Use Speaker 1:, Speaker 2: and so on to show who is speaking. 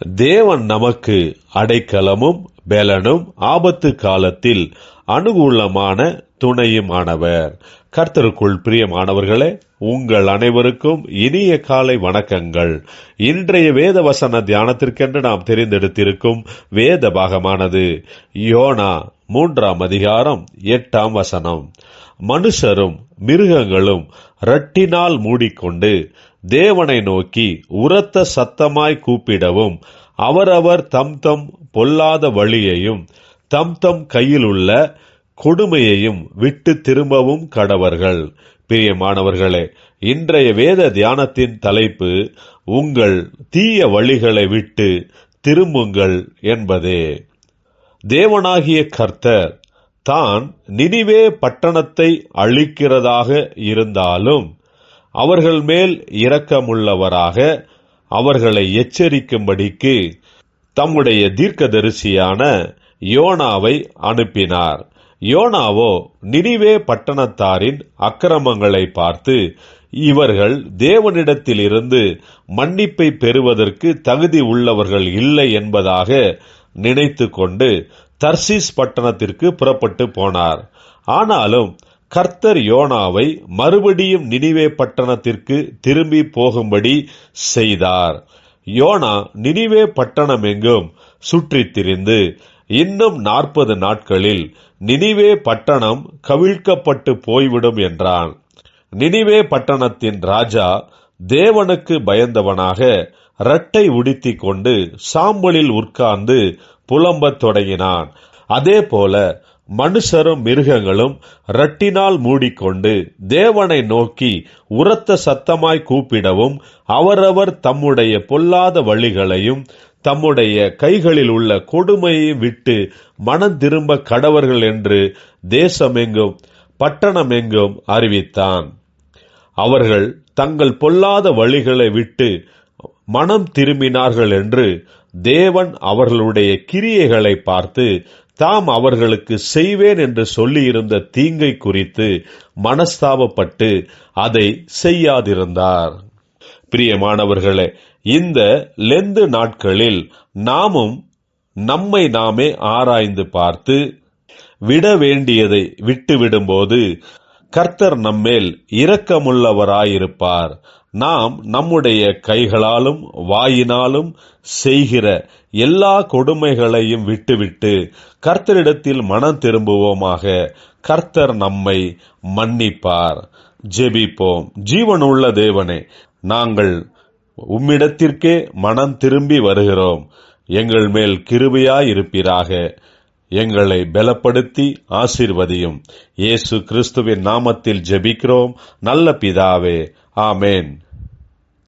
Speaker 1: தேவன் நமக்கு அடைக்கலமும் பெலனும் ஆபத்து காலத்தில் அனுகூலமான துணையுமானவர். கர்த்தருக்குள் பிரியமானவர்களே உங்கள் அனைவருக்கும் இனிய காலை வணக்கங்கள். இன்றைய வேத வசன தியானத்திற்கென்று நாம் தெரிந்தெடுத்திருக்கும் வேத பாகமானது யோனா மூன்றாம் அதிகாரம் எட்டாம் வசனம். மனுஷரும் மிருகங்களும் ரட்டினால் மூடிக்கொண்டு தேவனை நோக்கி உரத்த சத்தமாய் கூப்பிடவும் அவரவர் தம் தம் பொல்லாத வழியையும் தம் தம் கையிலுள்ள கொடுமையையும் விட்டு திரும்பவும் கடவர்கள். பிரியமானவர்களே இன்றைய வேத தியானத்தின் தலைப்பு உங்கள் தீய வழிகளை விட்டு திரும்புங்கள் என்பதே. தேவனாகிய கர்த்தர் தான் நினிவே பட்டணத்தை அழிக்கிறதாக இருந்தாலும் அவர்கள் மேல் இரக்கமுள்ளவராக அவர்களை எச்சரிக்கும்படிக்கு தம்முடைய தீர்க்கதரிசியான யோனாவை அனுப்பினார். யோனாவோ நினிவே பட்டணத்தாரின் அக்கிரமங்களை பார்த்து இவர்கள் தேவனிடத்திலிருந்து மன்னிப்பை பெறுவதற்கு தகுதி உள்ளவர்கள் இல்லை என்பதாக நினைத்து கொண்டு தர்சிஸ் பட்டணத்திற்கு புறப்பட்டு போனார். ஆனாலும் கர்த்தர் யோனாவை மறுபடியும் நினிவே பட்டணத்திற்கு திரும்பி போகும்படி செய்தார். யோனா நினிவே பட்டணம் எங்கும் சுற்றித் திரிந்து இன்னும் நாற்பது நாட்களில் நினிவே பட்டணம் கவிழ்க்கப்பட்டு போய்விடும் என்றான். நினிவே பட்டணத்தின் ராஜா தேவனுக்கு பயந்தவனாக ரட்டை உடுத்திக் கொண்டு சாம்பலில் உட்கார்ந்து புலம்பத் தொடங்கினான். அதே போல மனுஷரும் மிருகங்களும் ரட்டினால் மூடிக்கொண்டு தேவனை நோக்கி உரத்த சத்தமாய் கூப்பிடவும் அவரவர் தம்முடைய பொல்லாத வழிகளையும் தம்முடைய கைகளில் உள்ள கொடுமையை விட்டு மனம் திரும்ப கடவர்கள் என்று தேசமெங்கும் பட்டணமெங்கும் அறிவித்தான். அவர்கள் தங்கள் பொல்லாத வழிகளை விட்டு மனம் திரும்பினார்கள் என்று தேவன் அவர்களுடைய கிரியைகளை பார்த்து தாம் அவர்களுக்கு செய்வேன் என்று சொல்லியிருந்த தீங்கை குறித்து மனஸ்தாபப்பட்டு அதை செய்யாதிருந்தார். பிரியமானவர்களே இந்த லெந்து நாட்களில் நாமும் நம்மை நாமே ஆராய்ந்து பார்த்து விட வேண்டியதை விட்டுவிடும்போது கர்த்தர் நம்மேல் இரக்கமுள்ளவராயிருப்பார். நாம் நம்முடைய கைகளாலும் வாயினாலும் செய்கிற எல்லா கொடுமைகளையும் விட்டுவிட்டு கர்த்தரிடத்தில் மனம் திரும்புவோமாக. கர்த்தர் நம்மை மன்னிப்பார். ஜெபிப்போம். ஜீவனுள்ள தேவனே நாங்கள் உம்மிடத்திற்கே மனம் திரும்பி வருகிறோம். எங்கள் மேல் கிருபையாயிருப்பீராக. எங்களை பலப்படுத்தி ஆசிர்வதியும். இயேசு கிறிஸ்துவின் நாமத்தில் ஜெபிக்கிறோம். நல்ல பிதாவே ஆமேன்.